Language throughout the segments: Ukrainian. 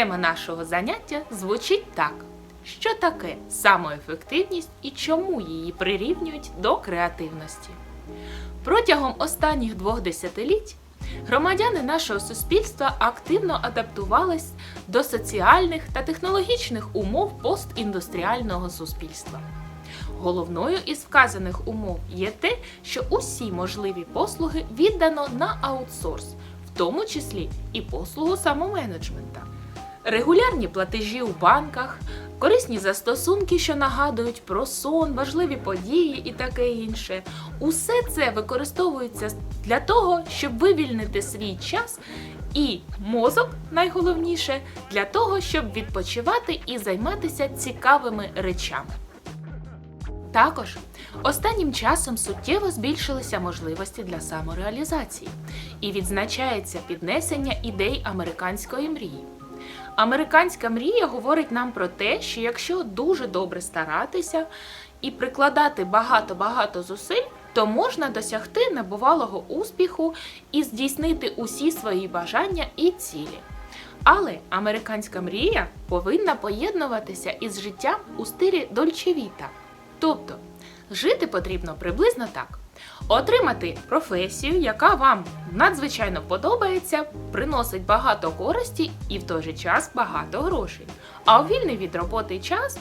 Тема нашого заняття звучить так: що таке самоефективність і чому її прирівнюють до креативності? Протягом останніх двох десятиліть громадяни нашого суспільства активно адаптувались до соціальних та технологічних умов постіндустріального суспільства. Головною із вказаних умов є те, що усі можливі послуги віддано на аутсорс, в тому числі і послугу самоменеджмента. Регулярні платежі у банках, корисні застосунки, що нагадують про сон, важливі події і таке інше. Усе це використовується для того, щоб вивільнити свій час і мозок, найголовніше, для того, щоб відпочивати і займатися цікавими речами. Також останнім часом суттєво збільшилися можливості для самореалізації і відзначається піднесення ідей американської мрії. Американська мрія говорить нам про те, що якщо дуже добре старатися і прикладати багато-багато зусиль, то можна досягти небувалого успіху і здійснити усі свої бажання і цілі. Але американська мрія повинна поєднуватися із життям у стилі дольчевіта. Тобто, жити потрібно приблизно так: отримати професію, яка вам надзвичайно подобається, приносить багато користі і в той же час багато грошей. А у вільний від роботи час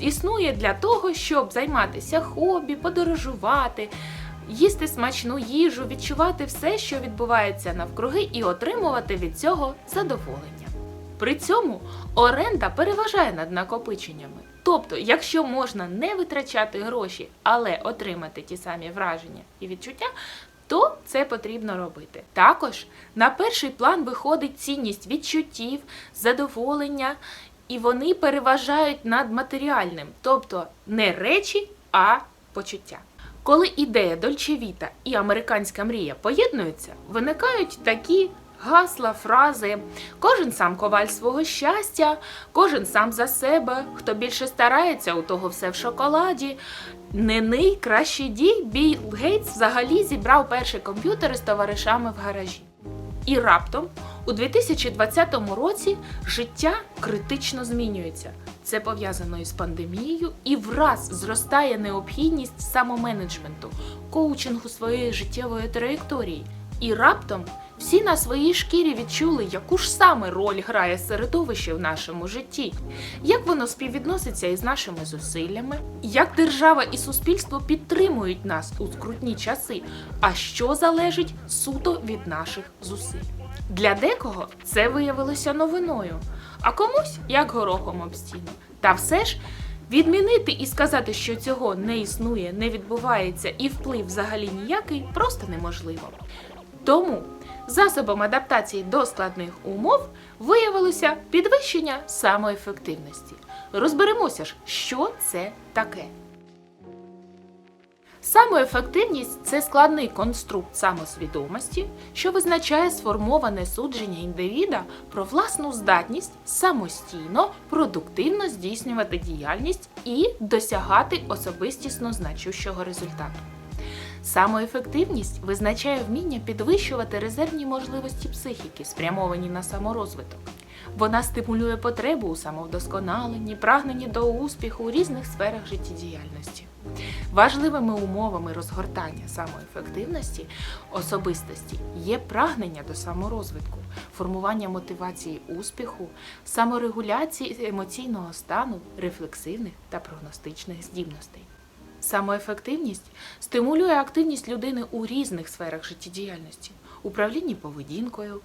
існує для того, щоб займатися хобі, подорожувати, їсти смачну їжу, відчувати все, що відбувається навкруги, і отримувати від цього задоволення. При цьому оренда переважає над накопиченнями. Тобто, якщо можна не витрачати гроші, але отримати ті самі враження і відчуття, то це потрібно робити. Також на перший план виходить цінність відчуттів, задоволення, і вони переважають над матеріальним, тобто не речі, а почуття. Коли ідея Дольчевіта і американська мрія поєднуються, виникають такі гасла, фрази. Кожен сам коваль свого щастя, кожен сам за себе. Хто більше старається, у того все в шоколаді. Не ний, краще дій. Білл Гейтс взагалі зібрав перший комп'ютер з товаришами в гаражі. І раптом у 2020 році життя критично змінюється. Це пов'язано із пандемією, і враз зростає необхідність самоменеджменту, коучингу своєї життєвої траєкторії. І раптом всі на своїй шкірі відчули, яку ж саме роль грає середовище в нашому житті, як воно співвідноситься із нашими зусиллями, як держава і суспільство підтримують нас у скрутні часи, а що залежить суто від наших зусиль. Для декого це виявилося новиною, а комусь як горохом об стіну. Та все ж відмінити і сказати, що цього не існує, не відбувається і вплив взагалі ніякий, просто неможливо. Тому засобом адаптації до складних умов виявилося підвищення самоефективності. Розберемося ж, що це таке. Самоефективність це складний конструкт самосвідомості, що визначає сформоване судження індивіда про власну здатність самостійно, продуктивно здійснювати діяльність і досягати особистісно значущого результату. Самоефективність визначає вміння підвищувати резервні можливості психіки, спрямовані на саморозвиток. Вона стимулює потребу у самовдосконаленні, прагненні до успіху у різних сферах життєдіяльності. Важливими умовами розгортання самоефективності особистості є прагнення до саморозвитку, формування мотивації успіху, саморегуляції емоційного стану, рефлексивних та прогностичних здібностей. Самоефективність стимулює активність людини у різних сферах життєдіяльності, управлінні поведінкою,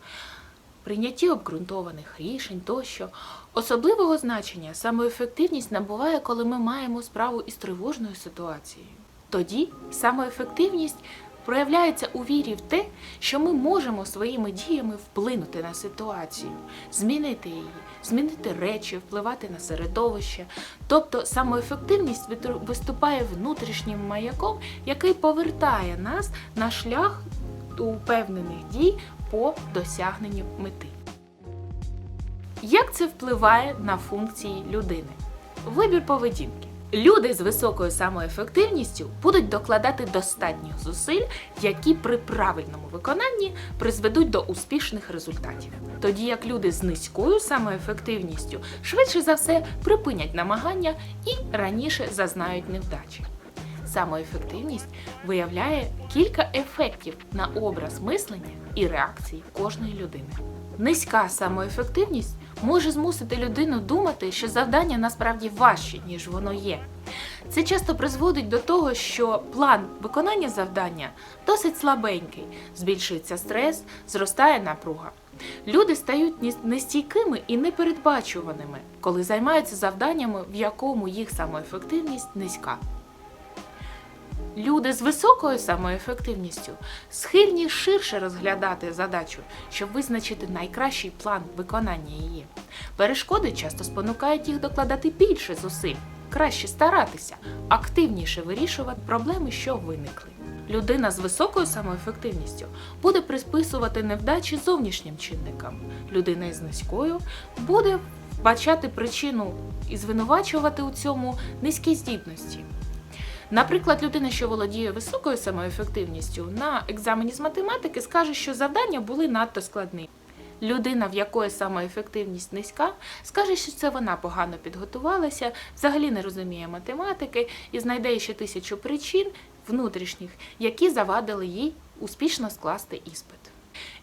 прийнятті обґрунтованих рішень тощо. Особливого значення самоефективність набуває, коли ми маємо справу із тривожною ситуацією. Тоді самоефективність проявляється у вірі в те, що ми можемо своїми діями вплинути на ситуацію, змінити її, змінити речі, впливати на середовище. Тобто самоефективність виступає внутрішнім маяком, який повертає нас на шлях упевнених дій по досягненню мети. Як це впливає на функції людини? Вибір поведінки. Люди з високою самоефективністю будуть докладати достатньо зусиль, які при правильному виконанні призведуть до успішних результатів. Тоді як люди з низькою самоефективністю швидше за все припинять намагання і раніше зазнають невдачі. Самоефективність виявляє кілька ефектів на образ мислення і реакції кожної людини. Низька самоефективність може змусити людину думати, що завдання насправді важче, ніж воно є. Це часто призводить до того, що план виконання завдання досить слабенький, збільшується стрес, зростає напруга. Люди стають нестійкими і непередбачуваними, коли займаються завданнями, в якому їх самоефективність низька. Люди з високою самоефективністю схильні ширше розглядати задачу, щоб визначити найкращий план виконання її. Перешкоди часто спонукають їх докладати більше зусиль, краще старатися, активніше вирішувати проблеми, що виникли. Людина з високою самоефективністю буде присписувати невдачі зовнішнім чинникам. Людина із низькою буде вбачати причину і звинувачувати у цьому низькі здібності. Наприклад, людина, що володіє високою самоефективністю, на екзамені з математики скаже, що завдання були надто складні. Людина, в якої самоефективність низька, скаже, що це вона погано підготувалася, взагалі не розуміє математики і знайде ще тисячу причин внутрішніх, які завадили їй успішно скласти іспит.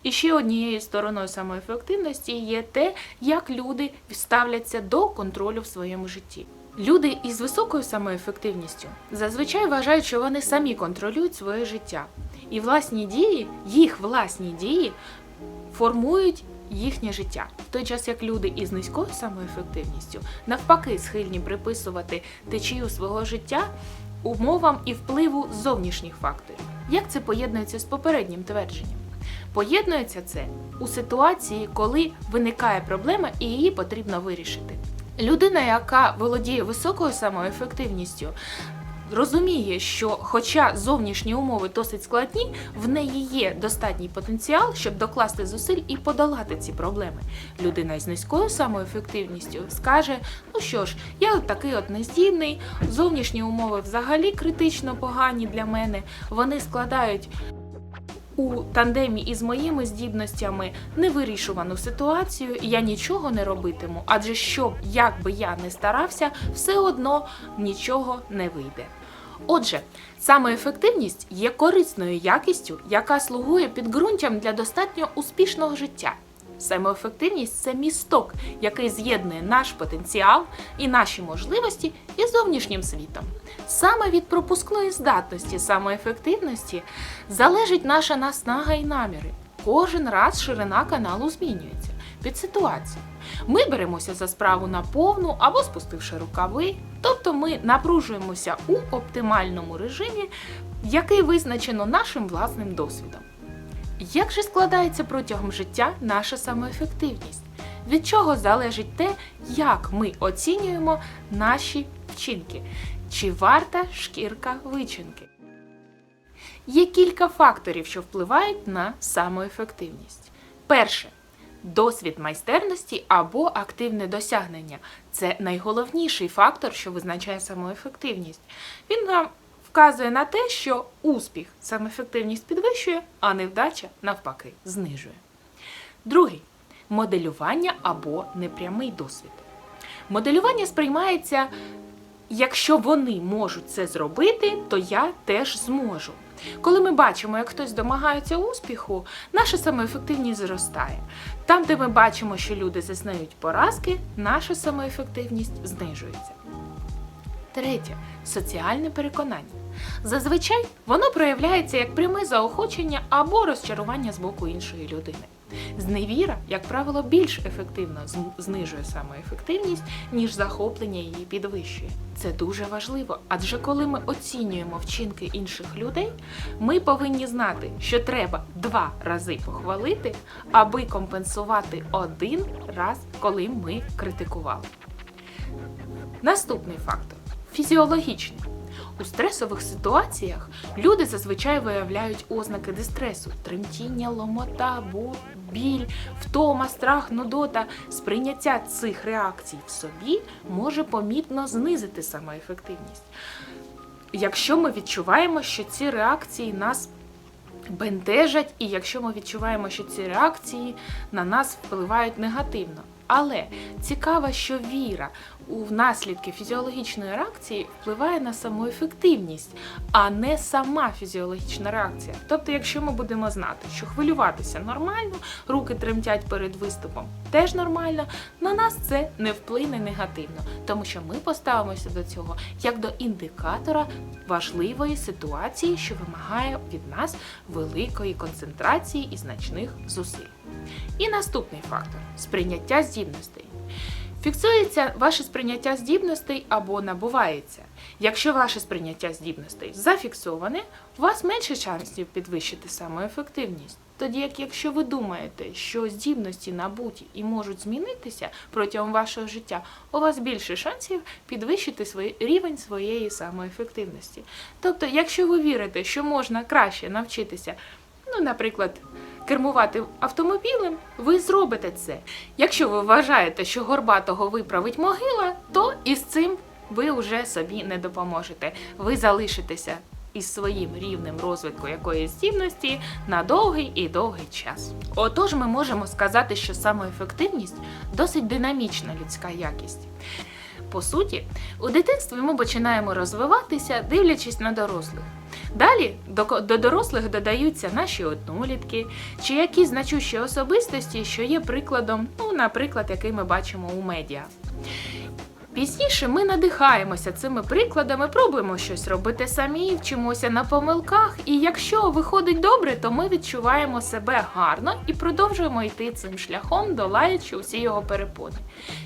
І ще однією стороною самоефективності є те, як люди ставляться до контролю в своєму житті. Люди із високою самоефективністю зазвичай вважають, що вони самі контролюють своє життя, і власні дії, їх власні дії формують їхнє життя. В той час як люди із низькою самоефективністю навпаки схильні приписувати течію свого життя умовам і впливу зовнішніх факторів. Як це поєднується з попереднім твердженням? Поєднується це у ситуації, коли виникає проблема і її потрібно вирішити. Людина, яка володіє високою самоефективністю, розуміє, що, хоча зовнішні умови досить складні, в неї є достатній потенціал, щоб докласти зусиль і подолати ці проблеми. Людина із низькою самоефективністю скаже: ну що ж, я такий от нездібний, зовнішні умови взагалі критично погані для мене. Вони складають у тандемі із моїми здібностями невирішувану ситуацію, я нічого не робитиму, адже що, як би я не старався, все одно нічого не вийде. Отже, самоефективність є корисною якістю, яка слугує підґрунтям для достатньо успішного життя. Самоефективність це місток, який з'єднує наш потенціал і наші можливості із зовнішнім світом. Саме від пропускної здатності самоефективності залежить наша наснага і наміри. Кожен раз ширина каналу змінюється під ситуацію. Ми беремося за справу на повну або спустивши рукави, тобто ми напружуємося у оптимальному режимі, який визначено нашим власним досвідом. Як же складається протягом життя наша самоефективність? Від чого залежить те, як ми оцінюємо наші вчинки? Чи варта шкірка вичинки? Є кілька факторів, що впливають на самоефективність. Перше досвід майстерності або активне досягнення. Це найголовніший фактор, що визначає самоефективність. Він нам вказує на те, що успіх самоефективність підвищує, а невдача навпаки знижує. Другий моделювання або непрямий досвід. Моделювання сприймається, якщо вони можуть це зробити, то я теж зможу. Коли ми бачимо, як хтось домагається успіху, наша самоефективність зростає. Там, де ми бачимо, що люди зазнають поразки, наша самоефективність знижується. Третє соціальне переконання. Зазвичай воно проявляється як пряме заохочення або розчарування з боку іншої людини. Зневіра, як правило, більш ефективно знижує самоефективність, ніж захоплення її підвищує. Це дуже важливо, адже коли ми оцінюємо вчинки інших людей, ми повинні знати, що треба два рази похвалити, аби компенсувати один раз, коли ми критикували. Наступний фактор фізіологічний. У стресових ситуаціях люди зазвичай виявляють ознаки дистресу: тремтіння, ломота, біль, втома, страх, нудота. Сприйняття цих реакцій в собі може помітно знизити самоефективність. Якщо ми відчуваємо, що ці реакції нас бентежать, і якщо ми відчуваємо, що ці реакції на нас впливають негативно. Але цікаво, що віра у наслідки фізіологічної реакції впливає на самоефективність, а не сама фізіологічна реакція. Тобто, якщо ми будемо знати, що хвилюватися нормально, руки тремтять перед виступом теж нормально, на нас це не вплине негативно, тому що ми поставимося до цього як до індикатора важливої ситуації, що вимагає від нас великої концентрації і значних зусиль. І наступний фактор сприйняття здібностей. Фіксується ваше сприйняття здібностей або набувається. Якщо ваше сприйняття здібностей зафіксоване, у вас менше шансів підвищити самоефективність. Тоді як якщо ви думаєте, що здібності набуті і можуть змінитися протягом вашого життя, у вас більше шансів підвищити свій рівень своєї самоефективності. Тобто, якщо ви вірите, що можна краще навчитися, ну, наприклад, кермувати автомобілем, ви зробите це. Якщо ви вважаєте, що горбатого виправить могила, то із цим ви вже собі не допоможете. Ви залишитеся із своїм рівнем розвитку якоїсь здібності на довгий і довгий час. Отож, ми можемо сказати, що самоефективність досить динамічна людська якість. По суті, у дитинстві ми починаємо розвиватися, дивлячись на дорослих. Далі до, до дорослих додаються наші однолітки чи якісь значущі особистості, що є прикладом, ну, наприклад, який ми бачимо у медіа. Пізніше ми надихаємося цими прикладами, пробуємо щось робити самі, вчимося на помилках, і якщо виходить добре, то ми відчуваємо себе гарно і продовжуємо йти цим шляхом, долаючи усі його перепони.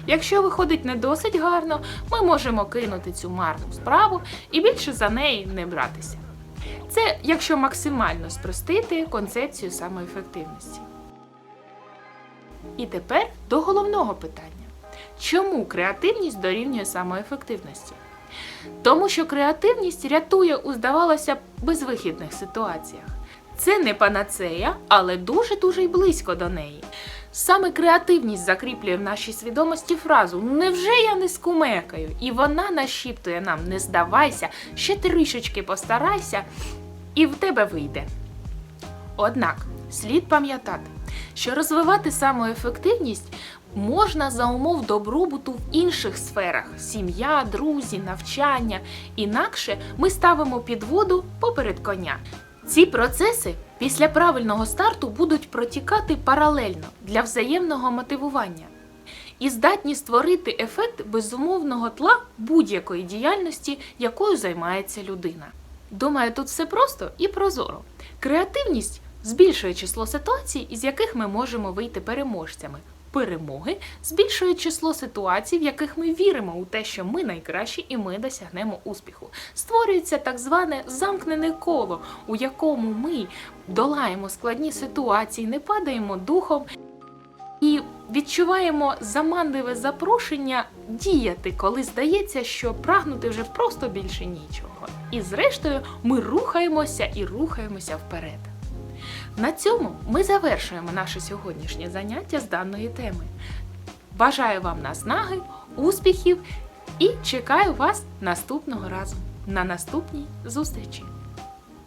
Якщо виходить не досить гарно, ми можемо кинути цю марну справу і більше за неї не братися. Це якщо максимально спростити концепцію самоефективності. І тепер до головного питання. Чому креативність дорівнює самоефективності? Тому що креативність рятує у, здавалося безвихідних ситуаціях. Це не панацея, але дуже-дуже й близько до неї. Саме креативність закріплює в нашій свідомості фразу Невже я не скумекаю? І вона нашіптує нам не здавайся, ще трішечки постарайся, і в тебе вийде. Однак слід пам'ятати, що розвивати самоефективність можна за умов добробуту в інших сферах сім'я, друзі, навчання. Інакше ми ставимо під воду поперед коня. Ці процеси після правильного старту будуть протікати паралельно для взаємного мотивування і здатні створити ефект безумовного тла будь-якої діяльності, якою займається людина. Думаю, тут все просто і прозоро. Креативність збільшує число ситуацій, із яких ми можемо вийти переможцями. Перемоги збільшує число ситуацій, в яких ми віримо у те, що ми найкращі і ми досягнемо успіху. Створюється так зване замкнене коло, у якому ми долаємо складні ситуації, не падаємо духом і відчуваємо заманливе запрошення діяти, коли здається, що прагнути вже просто більше нічого. І зрештою ми рухаємося і рухаємося вперед. На цьому ми завершуємо наше сьогоднішнє заняття з даної теми. Бажаю вам наснаги, успіхів і чекаю вас наступного разу на наступній зустрічі!